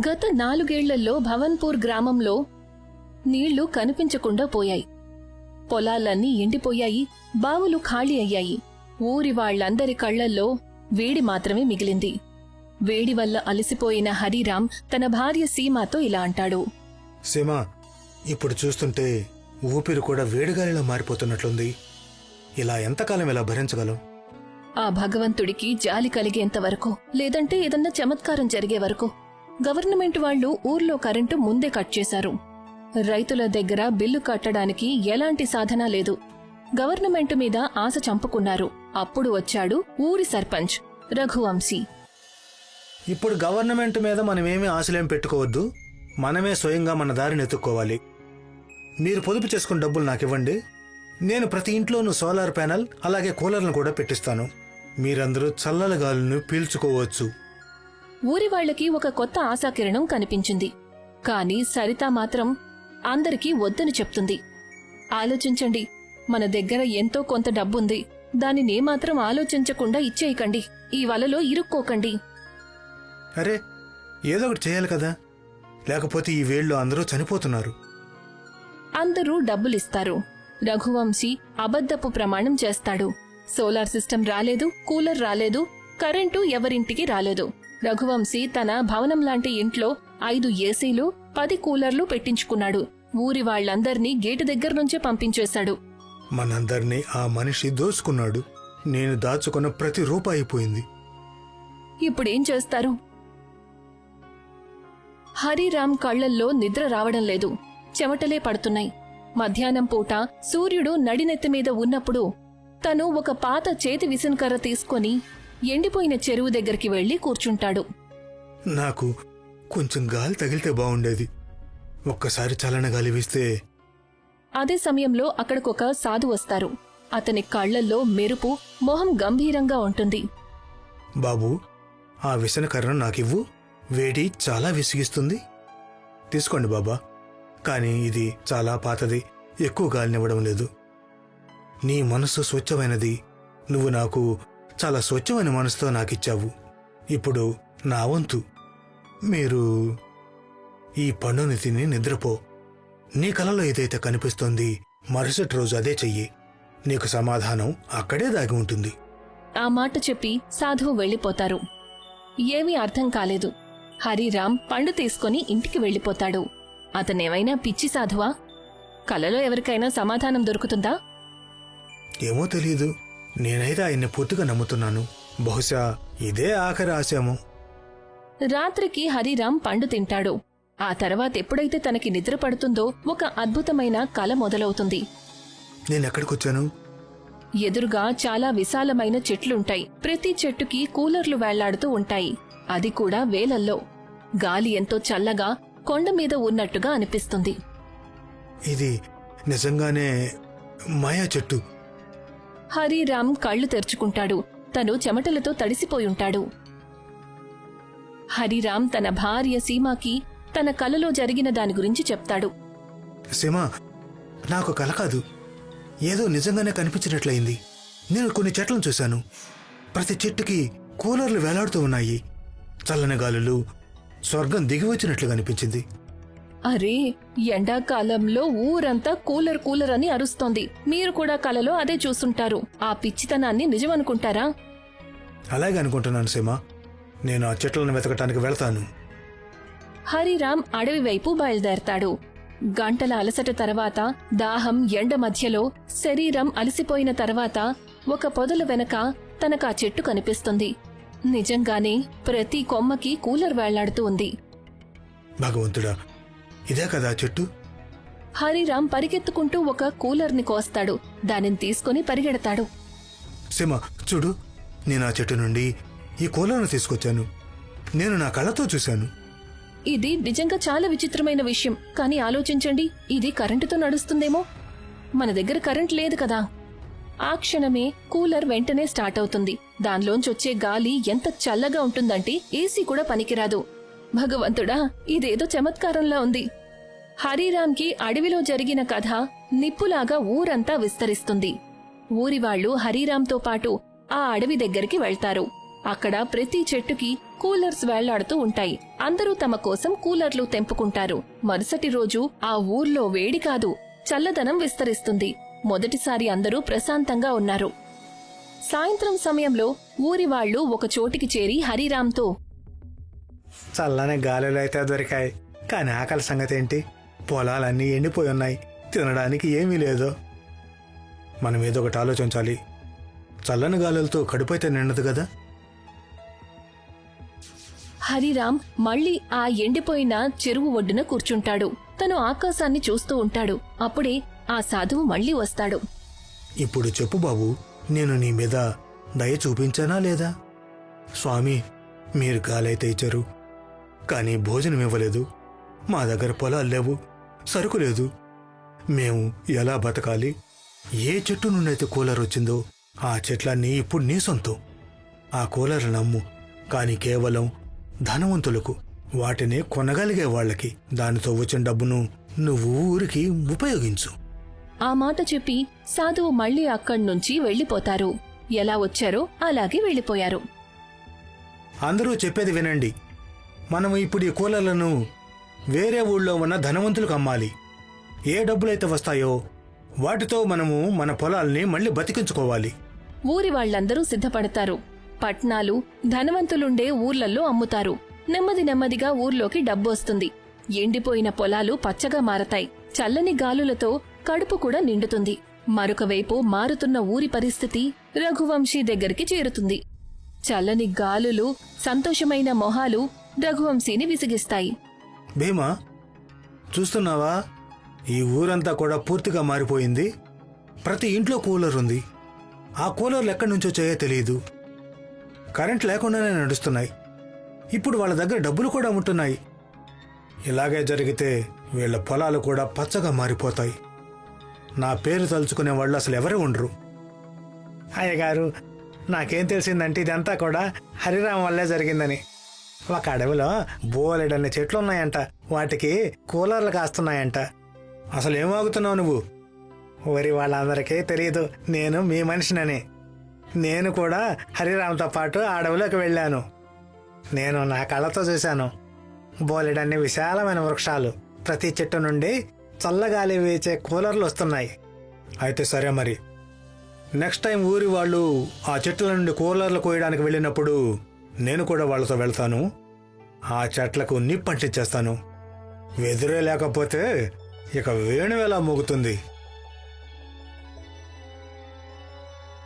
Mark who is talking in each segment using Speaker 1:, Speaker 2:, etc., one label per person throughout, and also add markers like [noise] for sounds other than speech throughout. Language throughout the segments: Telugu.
Speaker 1: గత నాలుగేళ్ళలో భవన్పూర్ గ్రామంలో నీళ్ళు కనిపించకుండా పోయాయి. పొలాలన్నీ ఎండిపోయాయి బావులు ఖాళీ అయ్యాయి. ఊరి వాళ్ళందరి కళ్ళల్లో వేడి మాత్రమే మిగిలింది. వేడి వల్ల అలసిపోయిన హరిరాం తన భార్య సీమాతో ఇలా అంటాడు.
Speaker 2: సీమ ఇప్పుడు చూస్తుంటే ఊపిరి కూడా వేడిగాలిలో మారిపోతున్నట్లుంది. ఇలా ఎంతకాలం ఇలా భరించగలం?
Speaker 1: ఆ భగవంతుడికి జాలి కలిగేంత వరకు లేదంటే ఏదన్నా చమత్కారం జరిగే వరకు గవర్నమెంట్ వాళ్ళు ఊర్లో కరెంటు ముందే కట్ చేశారు. రైతుల దగ్గర బిల్లు కట్టడానికి ఎలాంటి సాధన లేదు. గవర్నమెంట్ మీద ఆశ చంపుకున్నారు. అప్పుడు వచ్చాడు ఊరి సర్పంచ్ రఘువంశీ.
Speaker 2: ఇప్పుడు గవర్నమెంట్ మీద మనమేమీ ఆశలేం పెట్టుకోవద్దు. మనమే స్వయంగా మన దారిని ఎత్తుక్కోవాలి. మీరు పొదుపు చేసుకున్న డబ్బులు నాకు ఇవ్వండి నేను ప్రతి ఇంట్లోనూ సోలార్ ప్యానెల్ అలాగే కూలర్లను కూడా పెట్టిస్తాను. మీరందరూ చల్లల గాలిని పీల్చుకోవచ్చు.
Speaker 1: ఊరి వాళ్ళకి ఒక కొత్త ఆశాకిరణం కనిపించింది. కాని సరిత మాత్రం అందరికీ వద్దని చెప్తుంది. ఆలోచించండి. మన దగ్గర ఎంతో కొంత డబ్బుంది. దానిని మాత్రం ఆలోచించకుండా ఇచ్చేయకండి. ఈ వలలో ఇరుక్కోకండి.
Speaker 2: అరే ఏదో ఒకటి చేయాలి కదా? లేకపోతే ఈ వేళ్ళు అందరూ చనిపోతున్నారు.
Speaker 1: అందరూ డబ్బులిస్తారు. రఘువంశీ అబద్ధపు ప్రమాణం చేస్తాడు. సోలార్ సిస్టమ్ రాలేదు కూలర్ రాలేదు కరెంటు ఎవరింటికి రాలేదు. రఘువంశీ తన భవనం లాంటి ఇంట్లో ఐదు ఏసీలు పది కూలర్లు పెట్టించుకున్నాడు. ఊరి వాళ్ళందర్నీ గేటు దగ్గర నుంచే పంపించేశాడు.
Speaker 2: మనందరినీ ఆ మనిషి దోచుకున్నాడు. నేను దాచుకున్న ప్రతి రూపాయి పోయింది.
Speaker 1: ఇప్పుడేం చేస్తారు? హరిరామ్ కళ్ళల్లో నిద్ర రావడం లేదు. చెమటలే పడుతున్నాయి. మధ్యాహ్నం పూట సూర్యుడు నడినెత్తి మీద ఉన్నప్పుడు తను ఒక పాత చేతి విసనకర్ర తీసుకొని ఎండిపోయిన చెరువు దగ్గరికి వెళ్ళి కూర్చుంటాడు.
Speaker 2: నాకు కొంచెం గాలి తగిలితే బాగుండేది. ఒక్కసారి చలన గాలి వీస్తే
Speaker 1: అదే సమయంలో అక్కడికొక సాధు వస్తారు. అతని కళ్ళల్లో మెరుపు మొహం గంభీరంగా ఉంటుంది.
Speaker 2: బాబు ఆ విసన నాకివ్వు. వేడి చాలా విసిగిస్తుంది. తీసుకోండి బాబా. కానీ ఇది చాలా పాతది. ఎక్కువ గాలినివ్వడం లేదు. నీ మనసు స్వచ్ఛమైనది. నువ్వు నాకు చాలా స్వచ్ఛమైన మనసుతో నాకిచ్చావు. ఇప్పుడు నా వంతు. మీరు ఈ పండుని తిని నిద్రపో. నీ కలలో ఏదైతే కనిపిస్తోంది మరుసటి రోజు అదే చెయ్యి. నీకు సమాధానం అక్కడే దాగి ఉంటుంది.
Speaker 1: ఆ మాట చెప్పి సాధువు వెళ్ళిపోతారు ఏమీ అర్థం కాలేదు. హరిరామ్ పండు తీసుకొని ఇంటికి వెళ్ళిపోతాడు అతనేమైనా పిచ్చి సాధువా? కలలో ఎవరికైనా సమాధానం దొరుకుతుందా?
Speaker 2: ఏమో తెలియదు నేనైతే ఆయన్ని పూర్తిగా నమ్ముతున్నాను. బహుశా ఇదే ఆఖరి ఆశయము.
Speaker 1: రాత్రికి హరిరామ్ పండు తింటాడు. ఆ తర్వాత ఎప్పుడైతే తనకి నిద్ర పడుతుందో ఒక అద్భుతమైన కల మొదలవుతుంది.
Speaker 2: నేనెక్కడికొచ్చాను?
Speaker 1: ఎదురుగా చాలా విశాలమైన చెట్లుంటాయి. ప్రతి చెట్టుకి కూలర్లు వేళ్ళాడుతూ ఉంటాయి. అది కూడా వేలల్లో. గాలి ఎంతో చల్లగా కొండ మీద ఉన్నట్టుగా అనిపిస్తుంది.
Speaker 2: ఇది నిజంగానే మాయా చెట్టు.
Speaker 1: హరిరామ్ కళ్ళు తెరుచుకుంటాడు. తను చెమటలతో తడిసిపోయుంటాడు. హరిరామ్ తన భార్య సీమాకి తన కలలో జరిగిన దాని గురించి చెప్తాడు.
Speaker 2: సీమా నాకు కల కాదు. ఏదో నిజంగానే కనిపించినట్లయింది. నేను కొన్ని చెట్లను చూశాను. ప్రతి చెట్టుకి కూలర్లు వేలాడుతూ ఉన్నాయి. చల్లని గాలులు స్వర్గం దిగి వచ్చినట్లు కనిపించింది.
Speaker 1: అరే ఎండాకాలంలో ఊరంతా కూలర్ కూలర్ అని అరుస్తోంది. మీరు కూడా కలలో అదే చూసుంటారు. ఆ పిచ్చితనాన్ని నిజమనుకుంటారా?
Speaker 2: అలాగే అనుకుంటున్నాను సీమ. నేను ఆ చెట్లను వెతకటానికి వెళ్తాను.
Speaker 1: హరిరామ్ అడవి వైపు బయలుదేరతాడు. గంటల అలసట తర్వాత దాహం ఎండ మధ్యలో శరీరం అలసిపోయిన తర్వాత ఒక పొదల వెనక తనకా చెట్టు కనిపిస్తుంది. నిజంగానే ప్రతి కొమ్మకి కూలర్ వేళ్ళాడుతూ ఉంది.
Speaker 2: భగవంతుడా ఇదే కదా చెట్టు?
Speaker 1: హరిరామ్ పరిగెత్తుకుంటూ ఒక కూలర్ని కోస్తాడు. దానిని తీసుకుని పరిగెడతాడు.
Speaker 2: సీమ చూడు నేను ఆ చెట్టు నుండి ఈ కూలర్ను తీసుకొచ్చాను. నేను నా కళ్ళతో చూశాను.
Speaker 1: ఇది నిజంగా చాలా విచిత్రమైన విషయం. కానీ ఆలోచించండి ఇది కరెంటుతో నడుస్తుందేమో? మన దగ్గర కరెంట్ లేదు కదా. ఆ క్షణమే కూలర్ వెంటనే స్టార్ట్ అవుతుంది. దానిలోంచి వచ్చే గాలి ఎంత చల్లగా ఉంటుందంటే ఏసీ కూడా పనికిరాదు. భగవంతుడా ఇదేదో చమత్కారంలా ఉంది. హరిరామ్కి అడవిలో జరిగిన కథ నిప్పులాగా ఊరంతా విస్తరిస్తుంది. ఊరివాళ్ళు హరిరామ్తో పాటు ఆ అడవి దగ్గరికి వెళ్తారు. అక్కడ ప్రతి చెట్టుకి కూలర్స్ వేళ్ళాడుతూ ఉంటాయి. అందరూ తమ కోసం కూలర్లు తెంపుకుంటారు. మరుసటి రోజు ఆ ఊర్లో వేడి కాదు చల్లదనం విస్తరిస్తుంది. మొదటిసారి అందరూ ప్రశాంతంగా ఉన్నారు. సాయంత్రం సమయంలో ఊరివాళ్ళు ఒక చోటికి చేరి హరిరామ్తో
Speaker 2: చల్లని గాలులు అయితే దొరికాయి. కానీ ఆకలి సంగతి ఏంటి పొలాలన్నీ ఎండిపోయి ఉన్నాయి. తినడానికి ఏమీ లేదు. మనం ఏదో ఒకటి ఆలోచించాలి. చల్లని గాలులతో కడుపైతే నిండదు కదా?
Speaker 1: హరిరామ్ మళ్ళీ ఆ ఎండిపోయిన చెరువు ఒడ్డున కూర్చుంటాడు. తను ఆకాశాన్ని చూస్తూ ఉంటాడు. అప్పుడే ఆ సాధువు మళ్ళీ వస్తాడు.
Speaker 2: ఇప్పుడు చెప్పు బాబు నేను నీ మీద దయ చూపించానా లేదా? స్వామి మీరు గాలైతే ఇచ్చారు. కానీ భోజనం ఇవ్వలేదు. మా దగ్గర పొలాలు లేవు సరుకు లేదు. మేము ఎలా బతకాలి? ఏ చెట్టు నుండైతే కూలర్ వచ్చిందో ఆ చెట్లన్నీ ఇప్పుడు నీ సొంతం. ఆ కూలర్ నమ్ము కానీ కేవలం ధనవంతులకు వాటిని కొనగలిగే వాళ్ళకి దానితో వచ్చిన డబ్బును నువ్వు ఊరికి ఉపయోగించు.
Speaker 1: ఆ మాట చెప్పి సాధువు మళ్ళీ అక్కడి నుంచి వెళ్ళిపోతారు ఎలా వచ్చారో అలాగే వెళ్ళిపోయారు
Speaker 2: అందరూ చెప్పేది వినండి. మనం ఇప్పుడు ఈ కూలర్లను వేరే ఊళ్ళో ఉన్న ధనవంతులకు అమ్మాలి. ఏ డబ్బులైతే వస్తాయో వాటితో మనము మన పొలాల్ని మళ్ళీ బతికించుకోవాలి.
Speaker 1: ఊరి వాళ్ళందరూ సిద్ధపడతారు. పట్నాలు ధనవంతులుండే ఊర్లల్లో అమ్ముతారు. నెమ్మది నెమ్మదిగా ఊర్లోకి డబ్బు వస్తుంది. ఎండిపోయిన పొలాలు పచ్చగా మారతాయి. చల్లని గాలులతో కడుపు కూడా నిండుతుంది. మరొక వైపు మారుతున్న ఊరి పరిస్థితి రఘువంశీ దగ్గరికి చేరుతుంది. చల్లని గాలులు సంతోషమైన మొహాలు రఘువంశీని విసిగిస్తాయి.
Speaker 2: భీమా చూస్తున్నావా? ఈ ఊరంతా కూడా పూర్తిగా మారిపోయింది. ప్రతి ఇంట్లో కూలర్ ఉంది. ఆ కూలర్లు ఎక్కడి నుంచో వచ్చాయో తెలియదు. కరెంట్ లేకుండానే నడుస్తున్నాయి. ఇప్పుడు వాళ్ళ దగ్గర డబ్బులు కూడా ఉంటున్నాయి. ఇలాగే జరిగితే వీళ్ళ పొలాలు కూడా పచ్చగా మారిపోతాయి. నా పేరు తలుచుకునే వాళ్ళు అసలు ఎవరు ఉండరు. అయ్యగారు నాకేం తెలిసిందంటే ఇదంతా కూడా హరిరామ్ వల్లే జరిగిందని. ఒక అడవిలో బోలెడన్ని చెట్లు ఉన్నాయంట వాటికి కూలర్లు కాస్తున్నాయంట. అసలు ఏం నువ్వు? వరి వాళ్ళందరికీ తెలియదు నేను మీ మనిషినని. నేను కూడా హరిరామ్తో పాటు ఆ అడవిలోకి వెళ్ళాను. నేను నా కళ్ళతో చూశాను. బోలెడన్ని విశాలమైన వృక్షాలు. ప్రతి చెట్టు నుండి చల్లగాలి వేచే కూలర్లు వస్తున్నాయి. అయితే సరే మరి. నెక్స్ట్ టైం ఊరి వాళ్ళు ఆ చెట్ల నుండి కూలర్లు కోయడానికి వెళ్ళినప్పుడు నేను కూడా వాళ్ళతో వెళ్తాను. ఆ చెట్లకు నిప్పంటించేస్తాను వెదురే లేకపోతే ఇక వేణు ఎలా మోగుతుంది?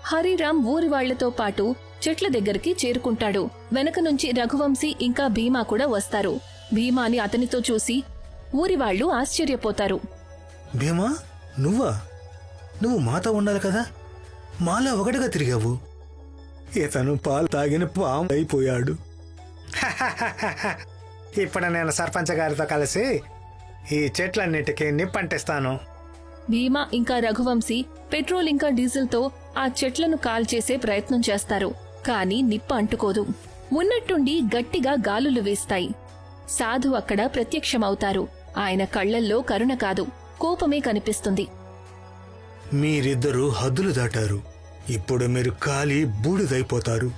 Speaker 1: హరిరామ్ ఊరి వాళ్ళతో పాటు చెట్ల దగ్గరికి చేరుకుంటాడు. వెనక నుంచి రఘువంశీ ఇంకా భీమా కూడా వస్తారు. భీమాని అతనితో చూసి ఊరి వాళ్ళు ఆశ్చర్యపోతారు.
Speaker 2: భీమా నువ్వా? నువ్వు మాతో ఉండాలి కదా. మాలో ఒకటిగా తిరిగావు. ఇతను పాలు తాగిన పాము అయిపోయాడు. [laughs] ఇప్పుడు నేను సర్పంచ్ గారితో కలిసి ఈ చెట్లన్నిటికీ నిప్పంటిస్తాను.
Speaker 1: భీమా ఇంకా రఘువంశీ పెట్రోల్ ఇంకా డీజిల్తో ఆ చెట్లను కాల్చేసే ప్రయత్నం చేస్తారు. కానీ నిప్ప అంటుకోదు. ఉన్నట్టుండి గట్టిగా గాలులు వీస్తాయి. సాధు అక్కడ ప్రత్యక్షమవుతారు. ఆయన కళ్ళల్లో కరుణ కాదు. కోపమే కనిపిస్తుంది.
Speaker 2: మీరిద్దరూ హద్దులు దాటారు. ఇప్పుడు మీరు కాలి బూడిదైపోతారు.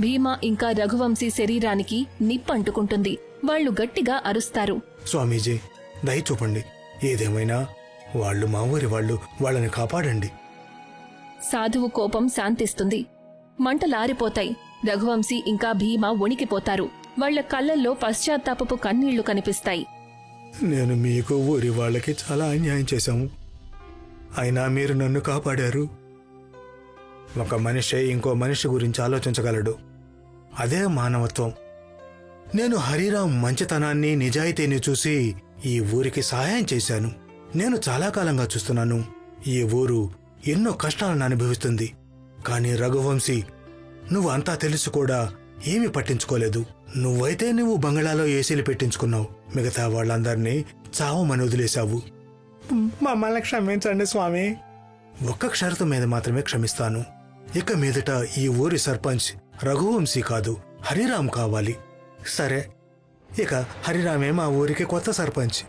Speaker 1: భీమా ఇంకా రఘువంశీ శరీరానికి నిప్పంటుకుంటుంది. వాళ్ళు గట్టిగా అరుస్తారు.
Speaker 2: స్వామీజీ దయ చూపండి. ఏదేమైనా వాళ్ళు మా ఊరి వాళ్ళు వాళ్ళని కాపాడండి.
Speaker 1: సాధువు కోపం శాంతిస్తుంది. మంటలారిపోతాయి. రఘువంశీ ఇంకా భీమా వణికిపోతారు. వాళ్ళ కళ్ళల్లో పశ్చాత్తాపపు కన్నీళ్ళు కనిపిస్తాయి.
Speaker 2: నేను మీకు ఊరి వాళ్ళకి చాలా అన్యాయం చేశాము. అయినా మీరు నన్ను కాపాడారు. ఒక మనిషి ఇంకో మనిషి గురించి ఆలోచించగలడు. అదే మానవత్వం. నేను హరిరామ్ మంచితనాన్ని నిజాయితీని చూసి ఈ ఊరికి సహాయం చేశాను. నేను చాలా కాలంగా చూస్తున్నాను. ఈ ఊరు ఎన్నో కష్టాలను అనుభవిస్తుంది. కానీ రఘువంశీ నువ్వు అంతా తెలుసు కూడా ఏమీ పట్టించుకోలేదు. నువ్వైతే నువ్వు బంగళాలో ఏసీలు పెట్టించుకున్నావు. మిగతా వాళ్ళందరినీ చావమని వదిలేశావు. మమ్మల్ని క్షమించండి స్వామి. ఒక్క క్షరత మీద మాత్రమే క్షమిస్తాను. ఇక మీదట ఈ ఊరి సర్పంచ్ రఘువంశీ కాదు హరిరామ్ కావాలి. సరే ఇక హరిరామే మా ఊరికి కొత్త సర్పంచ్.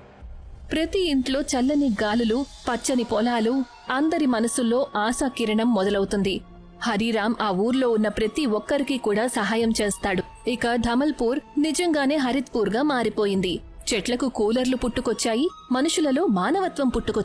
Speaker 1: ప్రతి ఇంట్లో చల్లని గాలులు పచ్చని పొలాలు అందరి మనసుల్లో ఆశాకిరణం మొదలవుతుంది. హరిరామ్ ఆ ఊర్లో ఉన్న ప్రతి ఒక్కరికి కూడా సహాయం చేస్తాడు. ఇక ధమల్పూర్ నిజంగానే హరిత్పూర్గా మారిపోయింది. చెట్లకు కూలర్లు పుట్టుకొచ్చాయి మనుషులలో మానవత్వం పుట్టుకొచ్చింది.